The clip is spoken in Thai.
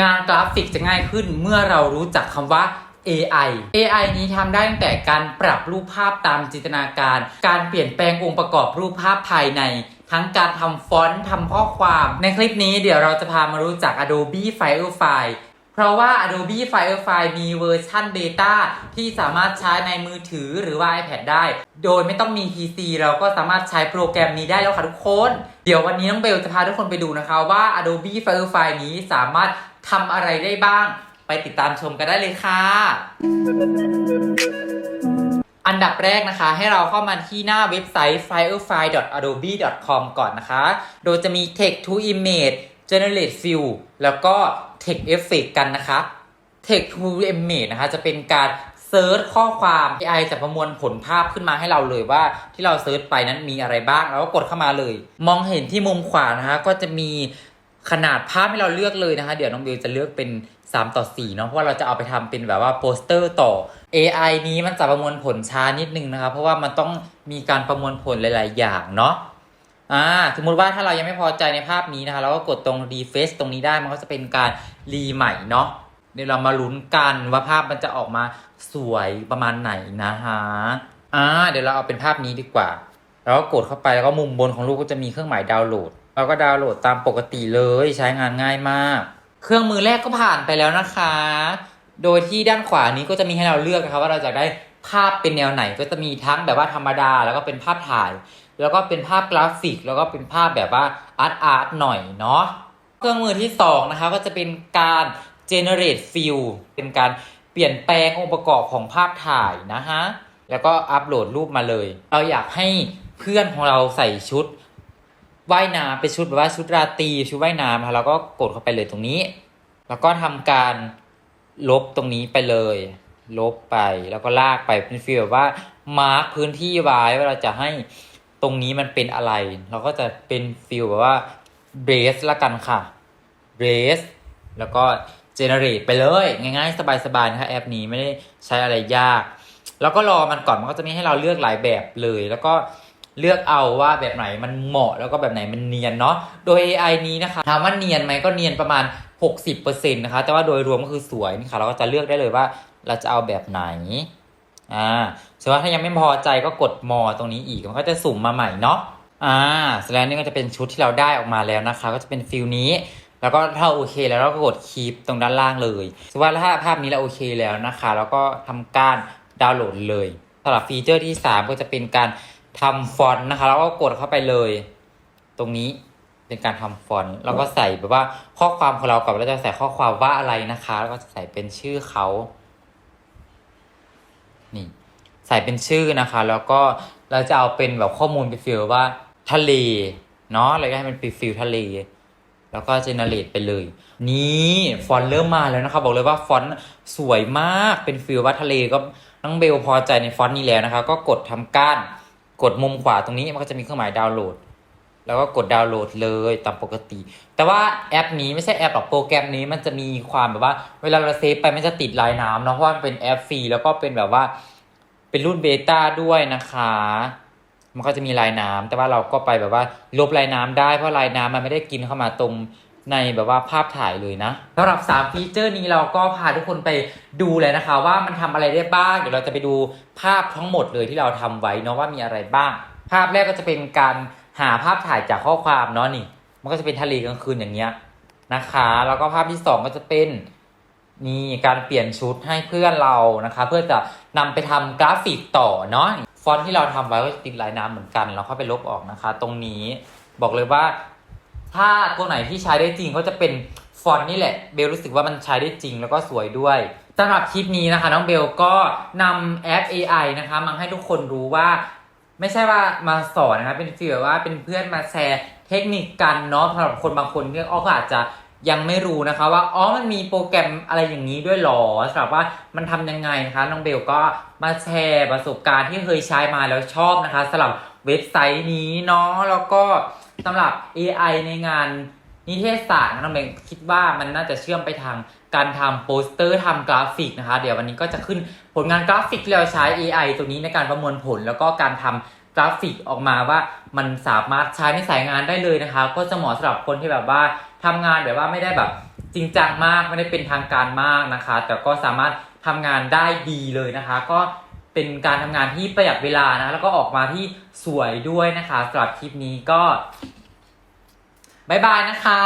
งานกราฟิกจะง่ายขึ้นเมื่อเรารู้จักคำว่า AI AI นี้ทำได้ตั้งแต่การปรับรูปภาพตามจินตนาการ การเปลี่ยนแปลงองค์ประกอบรูปภาพภายใน ทั้งการทำฟอนต์ทำข้อความ ในคลิปนี้เดี๋ยวเราจะพามารู้จัก Adobe Firefly เพราะว่า Adobe Firefly มีเวอร์ชันเบต้าที่สามารถใช้ในมือถือหรือว่า iPad ได้ โดยไม่ต้องมี PC เราก็สามารถใช้โปรแกรมนี้ได้แล้วค่ะทุกคน เดี๋ยววันนี้น้องเบลจะพาทุกคนไปดูนะคะว่า Adobe Firefly นี้สามารถ ทำอะไรได้บ้าง ไปติดตามชมกันได้เลยค่ะ อันดับแรกนะคะ ให้เราเข้ามาที่หน้าเว็บไซต์ firefly.adobe.com ก่อนนะคะ โดยจะมี text to image generate fill แล้วก็ text effect กันนะคะ text to image นะคะ จะเป็นการเซิร์ชข้อความ AI จะประมวลผลภาพขึ้นมาให้เราเลยว่าที่เราเซิร์ชไปนั้นมีอะไรบ้าง แล้วก็กดเข้ามาเลย มองเห็นที่มุมขวานะคะก็จะมี ขนาดภาพให้เราเลือกเลยนะคะ เดี๋ยวน้องเบลจะเลือกเป็น 3 ต่อ4เนาะเพราะว่าเราจะเอาไปทำเป็นแบบว่าโปสเตอร์ต่อ AI นี้มันจะประมวลผลช้านิดนึงนะคะ เพราะว่ามันต้องมีการประมวลผลหลาย ๆ อย่างเนาะอ่าสมมุติว่าถ้าเรายังไม่พอใจในภาพนี้นะคะ เราก็กดตรง refresh ตรงนี้ได้มันก็จะเป็นการรีใหม่เนาะเดี๋ยวเรามาลุ้นกันว่าภาพมันจะออกมาสวยประมาณไหนนะฮะอ่าเดี๋ยวเราเอาเป็นภาพนี้ดีกว่า แล้วก็กดเข้าไปแล้วก็มุมบนของรูปก็จะมีเครื่องหมายดาวน์โหลด เราก็ดาวน์โหลดตามปกติเลยใช้งานง่ายมาก เครื่องมือแรกก็ผ่านไปแล้วนะคะ โดยที่ด้านขวานี้ก็จะมีให้เราเลือกนะคะว่าเราจะได้ภาพเป็นแนวไหนก็จะมีทั้งแบบว่าธรรมดา แล้วก็เป็นภาพถ่าย แล้วก็เป็นภาพกราฟิก แล้วก็เป็นภาพแบบว่าอาร์ตอาร์ตหน่อยเนาะเครื่องมือที่สองนะคะก็จะเป็นการ generate fill เป็นการเปลี่ยนแปลงองค์ประกอบของภาพถ่ายนะฮะแล้วก็อัปโหลดรูปมาเลย เราอยากให้เพื่อนของเราใส่ชุด ว่ายน้ำเป็นชุดแบบว่าชุดราตรีชุดว่ายน้ำนะคะเราก็กดเข้าไปเลยตรงนี้ แล้วก็ทำการลบตรงนี้ไปเลย ลบไปแล้วก็ลากไปเป็นฟีลแบบว่ามาร์คพื้นที่ไว้ว่าเราจะให้ตรงนี้มันเป็นอะไร เราก็จะเป็นฟีลแบบว่าเบรสละกันค่ะเบรสแล้วก็เจเนเรตไปเลย ง่ายๆ สบายๆนะคะแอปนี้ไม่ได้ใช้อะไรยาก แล้วก็รอมันก่อนมันก็จะมีให้เราเลือกหลายแบบเลย แล้วก็ เลือกเอาว่าแบบไหนมันเหมาะแล้วก็แบบไหนมันเนียนเนาะโดย AI นี้นะคะถามว่าเนียนไหมก็เนียนประมาณ 60%นะคะแต่ว่าโดยรวมก็คือสวยนี่ค่ะเราก็จะเลือกได้เลยว่าเราจะเอาแบบไหนอ่าส่วนว่าถ้ายังไม่พอใจก็กดมอตรงนี้อีกมันก็จะสุ่มมาใหม่เนาะอ่าเสร็จแล้วนี่ก็จะเป็นชุดที่เราได้ออกมาแล้วนะคะ ก็จะเป็นฟิลนี้แล้วก็ถ้าโอเคแล้วเราก็กดคีปตรงด้านล่างเลยสมมติว่าถ้าภาพนี้เราโอเคแล้วนะคะ แล้วก็ทำการดาวน์โหลดเลยสำหรับฟีเจอร์ที่ 3 ก็จะเป็นการ ทำฟอนต์นะคะ แล้วก็กดเข้าไปเลย ตรงนี้เป็นการทำฟอนต์แล้วก็ใส่แบบว่าข้อความของเราก่อนเราจะใส่ข้อความว่าอะไรนะคะ แล้วก็ใส่เป็นชื่อเขานี่ ใส่เป็นชื่อนะคะ แล้วก็เราจะเอาเป็นแบบข้อมูลไปฟิลว่าทะเลเนาะเราก็ให้มันเป็นฟิลทะเล แล้วก็เจเนเรตไปเลย นี่ฟอนต์เริ่มมาแล้วนะคะบอกเลยว่าฟอนต์สวยมากเป็นฟิลว่าทะเลก็น้องเบลพอใจในฟอนต์นี้แล้วนะคะ ก็กดทำก้าร กดมุมขวาตรงนี้มันก็จะมีเครื่องหมายดาวน์โหลด แล้วก็กดดาวน์โหลดเลยตามปกติ แต่ว่าแอปนี้ไม่ใช่แอปหรอกโปรแกรมนี้มันจะมีความแบบว่า เวลาเราเซฟไปมันจะติดลายน้ำเนาะเพราะว่ามันเป็นแอปฟรีแล้วก็เป็นแบบว่า เป็นรุ่นเบต้าด้วยนะคะ มันก็จะมีลายน้ำแต่ว่าเราก็ไปแบบว่าลบลายน้ำได้เพราะลายน้ำมันไม่ได้กินเข้ามาตรง ในแบบว่าภาพถ่ายเลยนะสำหรับ 3 ฟีเจอร์นี้เราก็พาทุกคนไปดูเลยนะคะ ว่ามันทำอะไรได้บ้าง เดี๋ยวเราจะไปดูภาพทั้งหมดเลยที่เราทำไว้เนาะว่ามีอะไรบ้าง ภาพแรกก็จะเป็นการหาภาพถ่ายจากข้อความเนาะนี่ มันก็จะเป็นทะเลกลางคืนอย่างเงี้ยนะคะ แล้วก็ภาพที่สองก็จะเป็นนี่การเปลี่ยนชุดให้เพื่อนเรานะคะ เพื่อจะนำไปทำกราฟิกต่อเนาะฟอนต์ที่เราทำไว้ก็จะติดลายน้ำเหมือนกัน เราเข้าไปลบออกนะคะ ตรงนี้บอกเลยว่า ถ้าตัวไหนที่ใช้ได้จริงก็จะเป็นฟอนต์นี่แหละ เบลรู้สึกว่ามันใช้ได้จริงแล้วก็สวยด้วยสำหรับคลิปนี้นะคะ น้องเบลก็นำแอป AI นะคะมาให้ทุกคนรู้ว่า ไม่ใช่ว่ามาสอนนะครับเป็นฟีลแบบว่าเป็นเพื่อนมาแชร์เทคนิคกันเนาะสำหรับคนบางคนที่ก็อาจจะยังไม่รู้นะคะว่าอ๋อมันมีโปรแกรมอะไรอย่างนี้ด้วยหรอสำหรับว่ามันทำยังไงนะคะน้องเบลก็มาแชร์ประสบการณ์ที่เคยใช้มาแล้วชอบนะคะสำหรับเว็บไซต์นี้เนาะแล้วก็ สำหรับ AI ในงานนิเทศศาสตร์นะน้องเบลคิดว่ามันน่าจะเชื่อมไปทางการทำโปสเตอร์ทำกราฟิกนะคะ เดี๋ยววันนี้ก็จะขึ้นผลงานกราฟิกที่เราใช้ AI ตัวนี้ในการประมวลผล แล้วก็การทำกราฟิกออกมาว่ามันสามารถใช้ในสายงานได้เลยนะคะ ก็จะเหมาะสำหรับคนที่แบบว่าทำงานแบบว่าไม่ได้แบบจริงจังมากไม่ได้เป็นทางการมากนะคะ แต่ก็สามารถทำงานได้ดีเลยนะคะ ก็ เป็นการทำงานที่ประหยัดเวลานะ แล้วก็ออกมาที่สวยด้วยนะคะสำหรับคลิปนี้ก็บายบายนะคะ